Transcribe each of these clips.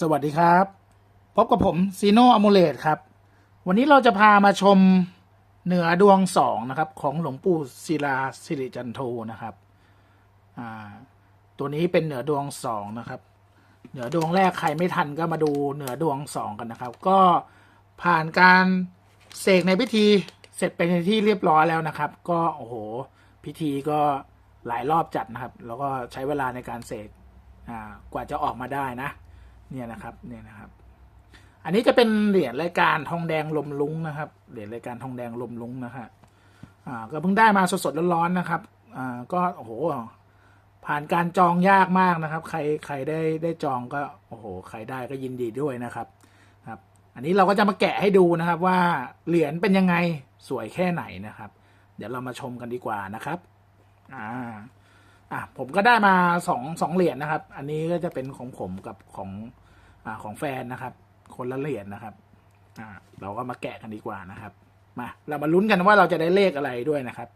สวัสดีครับ พบกับผมซีโนอ m มเลตครับ วันนี้เราจะพามาชมเหนือดวงสองนะครับ ของหลวงปู่ศิลาสิริจันโทนะครับตัวนี้เป็นเหนือดวงสองนะครับ เหนือดวงแรกใครไม่ทันก็มาดูเหนือดวงสองกันนะครับ ก็ผ่านการเสกในพิธีเสร็จเป็นที่เรียบร้อยแล้วนะครับ ก็โอ้โหพิธีก็หลายรอบจัดนะครับ แล้วก็ใช้เวลาในการเสกกว่าจะออกมาได้นะ เนี่ยนะครับเนี่ยนะครับ อันนี้จะเป็นเหรียญรายการทองแดงลมลุงนะครับเหรียญรายการทองแดงลมลุงนะครับอ่าก็เพิ่งได้มาสดๆร้อนๆนะครับอ่าก็โอ้โหผ่านการจองยากมากนะครับ ใครใครได้ได้จองก็โอ้โหใครได้ก็ยินดีด้วยนะครับครับ อันนี้เราก็จะมาแกะให้ดูนะครับว่าเหรียญเป็นยังไงสวยแค่ไหนนะครับ เดี๋ยวเรามาชมกันดีกว่านะครับ อ่า อะผมก็ได้มาสองสองเหรียญนะครับ อันนี้ก็จะเป็นของผมกับของอ่าของแฟนนะครับ คนละเหรียญนะครับอ่าเราก็มาแกะกันดีกว่านะครับ มาเรามาลุ้นกันว่าเราจะได้เลขอะไรด้วยนะครับ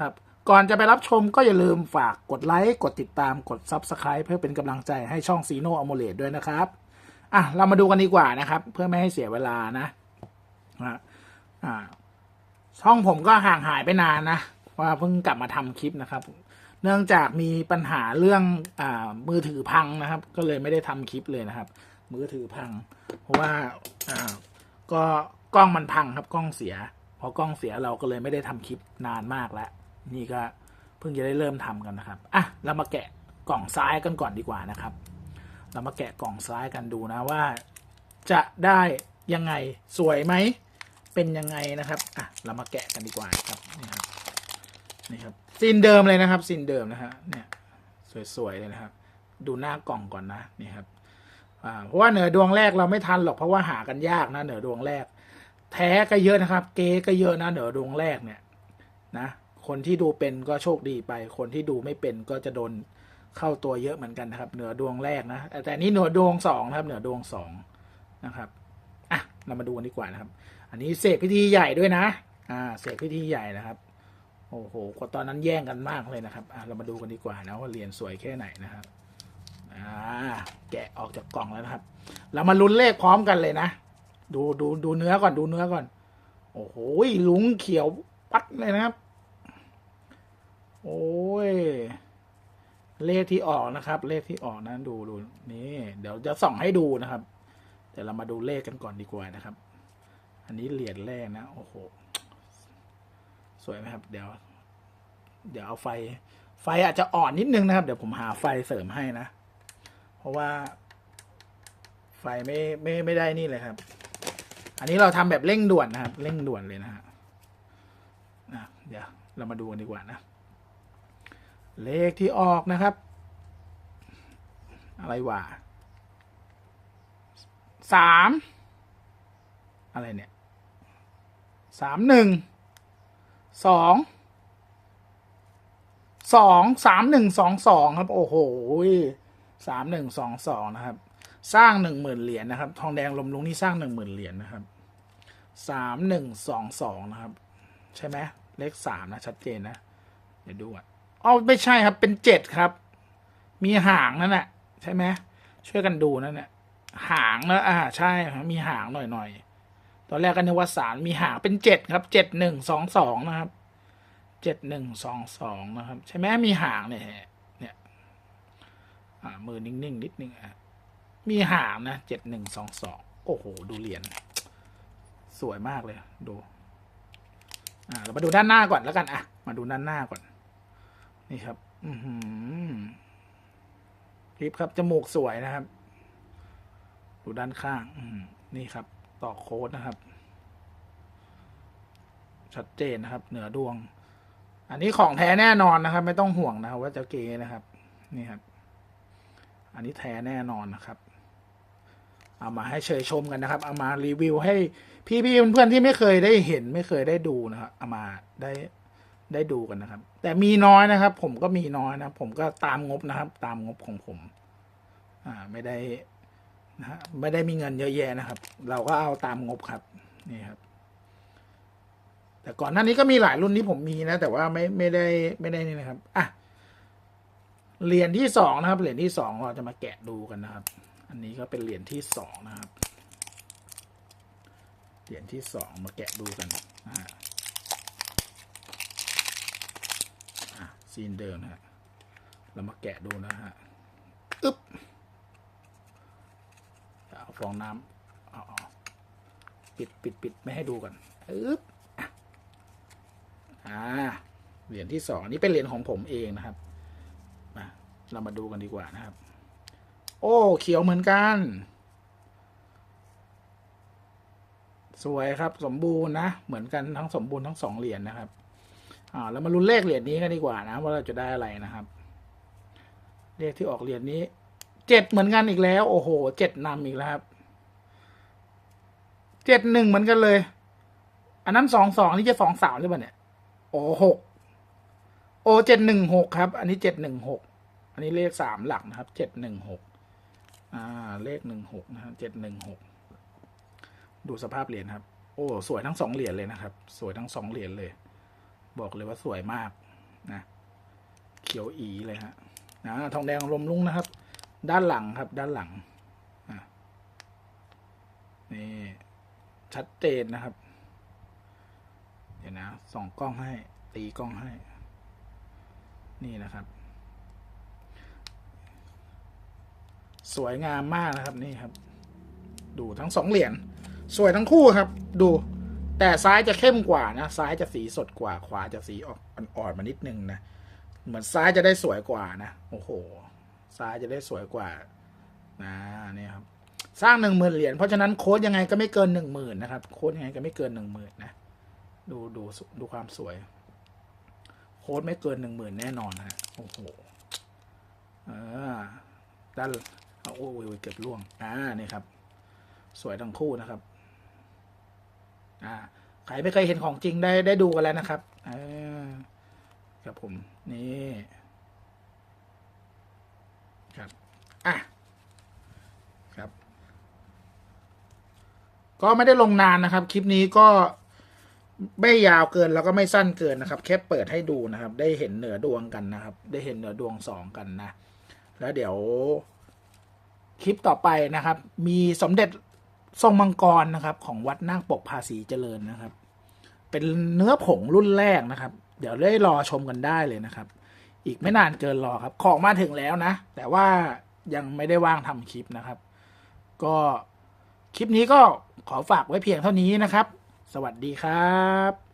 ครับ ก่อนจะไปรับชมก็อย่าลืมฝากกดไลค์ กดติดตาม กด Subscribe เพื่อเป็นกำลังใจให้ช่องซีโนอโมเลตด้วยนะครับอะเรามาดูกันดีกว่านะครับ เพื่อไม่ให้เสียเวลานะอ่าอ่าช่องผมก็ห่างหายไปนานนะว่าเพิ่งกลับมาทำคลิปนะครับ เนื่องจากมีปัญหาเรื่องอมือถือพังนะครับ ก็เลยไม่ได้ทำคลิปเลยนะครับ มือถือพัง เพราะว่าอ่าก็กล้องมันพังครับกล้องเสีย พอกล้องเสียเราก็เลยไม่ได้ทำคลิปนานมากแล้ว นี่ก็เพิ่งจะได้เริ่มทำกันนะครับอะเรามาแกะกล่องซ้ายกันก่อนดีกว่านะครับ เรามาแกะกล่องซ้ายกันดูนะว่า จะได้ยังไงสวยไหมเป็นยังไงนะครับอะเรามาแกะกันดีกว่าครับ นี่ครับนี่ครับซีนเดิมเลยนะครับซีนเดิมนะฮะเนี่ยสวยๆเลยนะครับ ดูหน้ากล่องก่อนนะนี่ครับเพราะว่าเหนือดวงแรกเราไม่ทันหรอกเพราะว่าหากันยากนะเหนือดวงแรก แท้ก็เยอะนะครับ เก๊ก็เยอะนะเหนือดวงแรกเนี่ยนะคนที่ดูเป็นก็โชคดีไป คนที่ดูไม่เป็นก็จะโดนเข้าตัวเยอะเหมือนกันนะครับ เหนือดวงแรกนะแต่นี่เหนือดวงสองนะครับ เหนือดวงสองนะครับอะเรามาดูกันดีกว่านะครับ อันนี้เสกพิธีใหญ่ด้วยนะ อ่าเสกพิธีใหญ่นะครับ อ้โหกว่าตอนนั้นแย่งกันมากเลยนะครับเรามาดูกันดีกว่านะว่าเหรียญสวยแค่ไหนนะครับอ่าแกะออกจากกล่องแล้วนะครับ เรามาลุ้นเลขพร้อมกันเลยนะ ดูดูดูเนื้อก่อนดูเนื้อก่อน โอ้โหลุงเขียวปัดเลยนะครับ โอ้ยเลขที่ออกนะครับ เลขที่ออกนะดูดูนี่ เดี๋ยวจะส่องให้ดูนะครับเดี๋ยวเรามาดูเลขกันก่อนดีกว่านะครับ อันนี้เหรียญแรกนะ โอ้โห สวยไหมครับ เดี๋ยว เดี๋ยวเอาไฟ ไฟอาจจะอ่อนนิดนึงนะครับ เดี๋ยวผมหาไฟเสริมให้นะ เพราะว่า ไฟไม่ไม่ไม่ได้นี่เลยครับ อันนี้เราทำแบบเร่งด่วนนะครับ เร่งด่วนเลยนะฮะนะเดี๋ยวเรามาดูกันดีกว่านะ เลขที่ออกนะครับ อะไรวะสามอะไรเนี่ยสามหนึ่ง สองสองสามหนึ่งสองสองครับ โอ้โหสามหนึ่งสองสองนะครับ สร้างหนึ่งหมื่นเหรียญนะครับ ทองแดงลมลุงนี่สร้างหนึ่งหมื่นเหรียญนะครับสามหนึ่งสองสองนะครับ ใช่ไหมเลขสามนะ ชัดเจนนะ เดี๋ยวดูอะอ๋อไม่ใช่ครับ เป็นเจ็ดครับ มีหางนั่นแหละใช่ไหมช่วยกันดูนั่นแหละหางนะอ่า ใช่มีหางหน่อยหน่อย ตอนแรกก็นึกว่าสารมีหางเป็นเจ็ดครับเจ็ดหนึ่งสองสองนะครับเจ็ดหนึ่งสองสองนะครับ ใช่ไหมมีหางเนี่ยเนี่ยมือนิ่งๆนิดนึงอะมีหางนะเจ็ดหนึ่งสองสองโอ้โห ดูเหรียญสวยมากเลยดูอ่าเรามาดูด้านหน้าก่อนแล้วกันอะมาดูด้านหน้าก่อน นี่ครับ อือหือคลิปครับจมูกสวยนะครับ ดูด้านข้าง อืนี่ครับ ต่อโค้ดนะครับ ชัดเจนนะครับ เหนือดวง อันนี้ของแท้แน่นอนนะครับ ไม่ต้องห่วงนะครับ ว่าจะเกนะครับ นี่ครับ อันนี้แท้แน่นอนนะครับ เอามาให้เชยชมกันนะครับ เอามารีวิวให้พี่ๆเพื่อนๆที่ไม่เคยได้เห็นไม่เคยได้ดูนะครับ เอามาได้ได้ดูกันนะครับ แต่มีน้อยนะครับ ผมก็มีน้อยนะ ผมก็ตามงบนะครับ ตามงบของผม อ่า ไม่ได้ นะฮะไม่ได้มีเงินเยอะแยะนะครับ เราก็เอาตามงบครับนี่ครับ แต่ก่อนหน้านี้ก็มีหลายรุ่นที่ผมมีนะ แต่ว่าไม่ไม่ได้ไม่ได้นี่นะครับอะเหรียญที่สองนะครับเหรียญที่สองเราจะมาแกะดูกันนะครับ อันนี้ก็เป็นเหรียญที่สองนะครับเหรียญที่สองมาแกะดูกันนะฮะอะซีนเดิมนะฮะเรามาแกะดูนะฮะอึ๊บ ฟองน้ำเอาเอาปิดปิดปิดไม่ให้ดูกันอึ๊บอ่าเหรียญที่สองอันนี้เป็นเหรียญของผมเองนะครับมาเรามาดูกันดีกว่านะครับ โอ้ เขียวเหมือนกัน สวยครับสมบูรณ์นะ เหมือนกันทั้งสมบูรณ์ทั้งสองเหรียญนะครับอ่าแล้วมาลุ้นเลขเหรียญนี้กันดีกว่านะ ว่าเราจะได้อะไรนะครับ เลขที่ออกเหรียญนี้ เจ็ดเหมือนกันอีกแล้ว โอ้โหเจ็ดนำอีกแล้วครับเจ็ดหนึ่งเหมือนกันเลย อันนั้นสองสองนี่จะสองสามหรือเปล่าเนี่ย โอ้หกโอเจ็ดหนึ่งหกครับ อันนี้เจ็ดหนึ่งหกอันนี้เลขสามหลักนะครับเจ็ดหนึ่งหกอ่า เลขหนึ่งหกนะครับเจ็ดหนึ่งหกดูสภาพเหรียญครับ โอ้สวยทั้งสองเหรียญเลยนะครับ สวยทั้งสองเหรียญเลย บอกเลยว่าสวยมากนะ เขียวอีเลยฮะนะทองแดงลมลุงนะครับ ด้านหลังครับ ด้านหลังนี่ชัดเจนนะครับ เดี๋ยวนะส่องกล้องให้ ตีกล้องให้ นี่นะครับ สวยงามมากนะครับนี่ครับ ดูทั้งสองเหรียญสวยทั้งคู่ครับ ดู แต่ซ้ายจะเข้มกว่านะ ซ้ายจะสีสดกว่า ขวาจะสีออกอ่อนๆมานิดนึงนะ เหมือนซ้ายจะได้สวยกว่านะ โอ้โห ซ้ายจะได้สวยกว่านะนี่ครับสร้างหนึ่งหมื่นเหรียญเพราะฉะนั้นโค้ดยังไงก็ไม่เกินหนึ่งหมื่นนะครับ โค้ดยังไงก็ไม่เกินหนึ่งหมื่นนะ ดูดูดูความสวย โค้ดไม่เกินหนึ่งหมื่นแน่นอนฮะโอ้โหเอ่าด้านเอาโอ้ยเก็บล่วงอ่านี่ครับ สวยทั้งคู่นะครับ อ่าใครไม่เคยเห็นของจริงได้ได้ดูกันแล้วนะครับ เออครับผมนี่ ครับอะครับ ก็ไม่ได้ลงนานนะครับ คลิปนี้ก็ไม่ยาวเกินแล้วก็ไม่สั้นเกินนะครับ แค่เปิดให้ดูนะครับ ได้เห็นเหนือดวงกันนะครับ ได้เห็นเหนือดวงสองกันนะ แล้วเดี๋ยวคลิปต่อไปนะครับ มีสมเด็จทรงมังกรนะครับ ของวัดนาคปกภาษีเจริญนะครับ เป็นเนื้อผงรุ่นแรกนะครับ เดี๋ยวได้รอชมกันได้เลยนะครับ อีกไม่นานเกินรอครับ ของมาถึงแล้วนะ แต่ว่ายังไม่ได้ว่างทำคลิปนะครับ ก็คลิปนี้ก็ขอฝากไว้เพียงเท่านี้นะครับ สวัสดีครับ